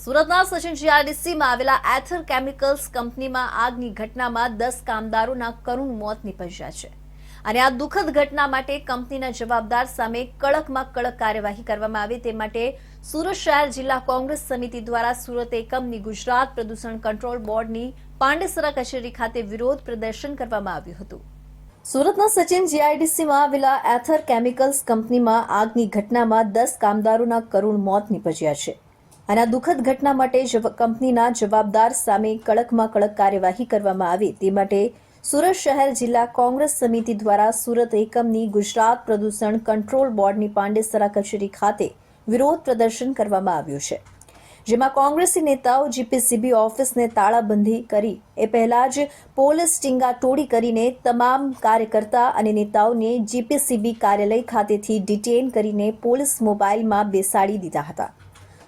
સુરતના સચિન જીઆરડીસીમાં આવેલા એથર કેમિકલ્સ કંપનીમાં આગની ઘટનામાં દસ કામદારોના કરુણ મોત નીપજ્યા છે. અને આ દુઃખદ ઘટના માટે કંપનીના જવાબદાર સામે કડકમાં કડક કાર્યવાહી કરવામાં આવે. તે માટે સુરત શહેર જિલ્લા કોંગ્રેસ સમિતિ દ્વારા સુરત એકમની ગુજરાત પ્રદૂષણ કંટ્રોલ બોર્ડની પાંડેસરા કચેરી ખાતે વિરોધ પ્રદર્શન કરવામાં આવ્યું હતું. સુરતના સચિન જીઆઈડીસીમાં આવેલા એથર કેમિકલ્સ કંપનીમાં આગની ઘટનામાં દસ કામદારોના કરુણ મોત નીપજ્યા છે. અને આ દુઃખદ ઘટના માટે કંપનીના જવાબદાર સામે કડકમાં કડક કાર્યવાહી કરવામાં આવે. તે માટે સુરત શહેર જિલ્લા કોંગ્રેસ સમિતિ દ્વારા સુરત એકમની ગુજરાત પ્રદૂષણ કંટ્રોલ બોર્ડની પાંડેસરા કચેરી ખાતે વિરોધ પ્રદર્શન કરવામાં આવ્યું છે. જેમાં કોંગ્રેસી નેતાઓ જીપીસીબી ઓફિસને તાળાબંધી કરી, એ પહેલા જ પોલીસ ટીંગા તોડી કરીને તમામ કાર્યકર્તા અને નેતાઓને જીપીસીબી કાર્યાલય ખાતેથી ડિટેન કરીને પોલીસ મોબાઈલમાં બેસાડી દીધા હતા.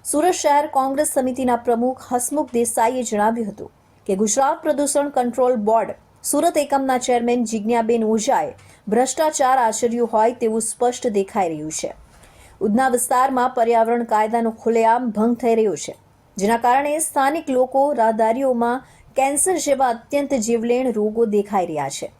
સુરત શહેર કોંગ્રેસ સમિતિના પ્રમુખ હસમુખ દેસાઈએ જણાવ્યું હતું કે ગુજરાત પ્રદૂષણ કંટ્રોલ બોર્ડ સુરત એકમના ચેરમેન જિજ્ઞાબેન ઓઝાએ ભ્રષ્ટાચાર આચર્યું હોય તેવું સ્પષ્ટ દેખાઈ રહ્યું છે. ઉધના વિસ્તારમાં પર્યાવરણ કાયદાનો ખુલ્લેઆમ ભંગ થઈ રહ્યો છે, જેના કારણે સ્થાનિક લોકો રાહદારીઓમાં કેન્સર જેવા અત્યંત જીવલેણ રોગો દેખાઈ રહ્યા છે.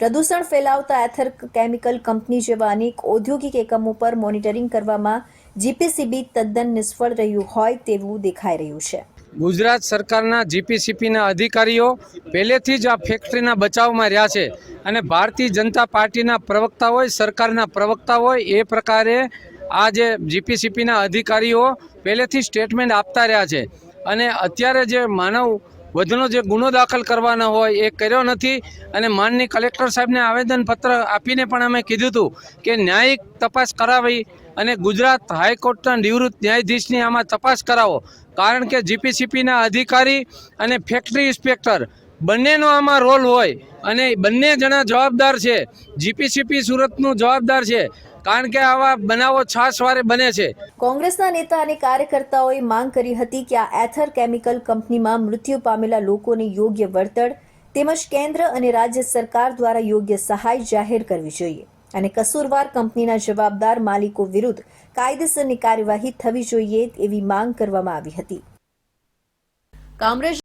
પ્રદૂષણ ફેલાવતા એથર કેમિકલ કંપની જેવા અનેક ઔદ્યોગિક એકમો પર મોનિટરિંગ કરવામાં જીપીસીબી તદ્દન નિષ્ફળ રહ્યું હોય તેવું દેખાઈ રહ્યું છે. ગુજરાત સરકારના જીપીસીપીના અધિકારીઓ પહેલેથી જ આ ફેક્ટરીના બચાવમાં રહ્યા છે અને ભારતીય જનતા પાર્ટીના પ્રવક્તા હોય, સરકારના પ્રવક્તા હોય, એ પ્રકારે આ જે જીપીસીપીના અધિકારીઓ પહેલેથી સ્ટેટમેન્ટ આપતા રહ્યા છે. અને અત્યારે જે માનવ વધુનો જે ગુનો દાખલ કરવાનો હોય એ કર્યો નથી અને માનની કલેક્ટર સાહેબને આવેદનપત્ર આપીને પણ અમે કીધું હતું કે ન્યાયિક તપાસ કરાવી અને ગુજરાત હાઈકોર્ટના નિવૃત્ત ન્યાયાધીશની આમાં તપાસ કરાવો. કારણ કે જીપીસીપીના અધિકારી અને ફેક્ટરી ઇન્સ્પેક્ટર બંનેનો આમાં રોલ હોય અને બંને જણા જવાબદાર છે. જીપીસીપી સુરતનું જવાબદાર છે. કારણ કે આવા બનાવો છાસવારે બને છે. કોંગ્રેસના નેતા અને કાર્યકર્તાઓએ માંગ કરી હતી કે આ એથર કેમિકલ કંપનીમાં મૃત્યુ પામેલા લોકોને યોગ્ય વળતર તેમજ કેન્દ્ર અને રાજ્ય સરકાર દ્વારા યોગ્ય સહાય જાહેર કરવી જોઈએ. અને કસૂરવાર કંપનીના જવાબદાર માલિકો વિરુદ્ધ કાયદેસરની કાર્યવાહી થવી જોઈએ એવી માંગ કરવામાં આવી હતી. કામરેજ